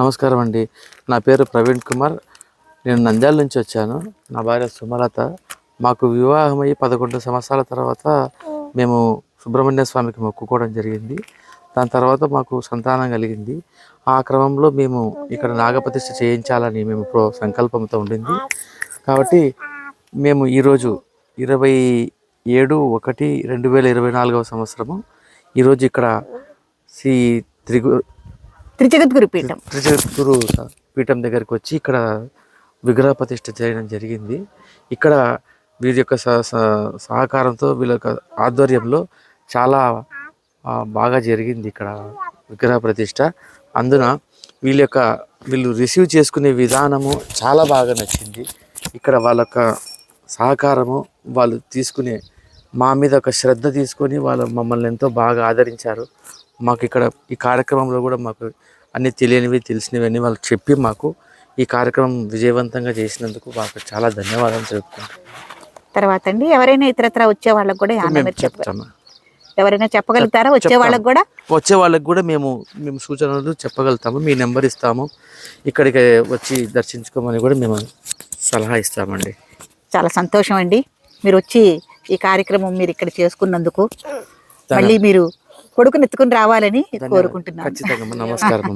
నమస్కారం అండి నా పేరు ప్రవీణ్ కుమార్. నేను నంద్యాల నుంచి వచ్చాను. నా భార్య సుమలత. మాకు వివాహమై పదకొండు సంవత్సరాల తర్వాత మేము సుబ్రహ్మణ్య స్వామికి మొక్కుకోవడం జరిగింది. దాని తర్వాత మాకు సంతానం కలిగింది. ఆ క్రమంలో మేము ఇక్కడ నాగప్రతిష్ఠ చేయించాలని మేము ప్రో సంకల్పంతో ఉండింది. కాబట్టి మేము ఈరోజు ఇరవై ఏడు ఒకటి రెండు వేల ఇరవై నాలుగవ సంవత్సరము ఈరోజు ఇక్కడ శ్రీ త్రిగు త్రిజగద్గురు పీఠం. త్రిజగద్గురు పీఠం దగ్గరికి వచ్చి ఇక్కడ విగ్రహ ప్రతిష్ఠ చేయడం జరిగింది. ఇక్కడ వీరి యొక్క సహ- సహకారంతో వీళ్ళ యొక్క ఆధ్వర్యంలో చాలా బాగా జరిగింది ఇక్కడ విగ్రహ ప్రతిష్ట అందున వీళ్ళ యొక్క వీళ్ళు రిసీవ్ చేసుకునే విధానము చాలా బాగా నచ్చింది. ఇక్కడ వాళ్ళ యొక్క సహకారము వాళ్ళు తీసుకునే మా మీద ఒక శ్రద్ధ తీసుకొని వాళ్ళు మమ్మల్ని ఎంతో బాగా ఆదరించారు. మాకు ఇక్కడ ఈ కార్యక్రమంలో కూడా మాకు అన్ని తెలియనివి తెలిసినవి అన్ని వాళ్ళు చెప్పి మాకు ఈ కార్యక్రమం విజయవంతంగా చేసినందుకు మాకు చాలా ధన్యవాదాలు తెలుపుకుంటాం తర్వాత అండి ఎవరైనా ఇతరత్ర వచ్చే వాళ్ళకి కూడా చెప్తాము? ఎవరైనా చెప్పగలుగుతారా? వచ్చే. వాళ్ళకి కూడా? వచ్చే వాళ్ళకి కూడా మేము మేము సూచనలు చెప్పగలుగుతాము మీ నెంబర్ ఇస్తాము ఇక్కడికి వచ్చి దర్శించుకోమని కూడా మేము సలహా ఇస్తామండి. చాలా సంతోషం అండి. మీరు వచ్చి ఈ కార్యక్రమం మీరు ఇక్కడ చేసుకున్నందుకు. మళ్ళీ మీరు కొడుకుని ఎత్తుకుని రావాలని కోరుకుంటున్నాను. ఖచ్చితంగా. నమస్కారం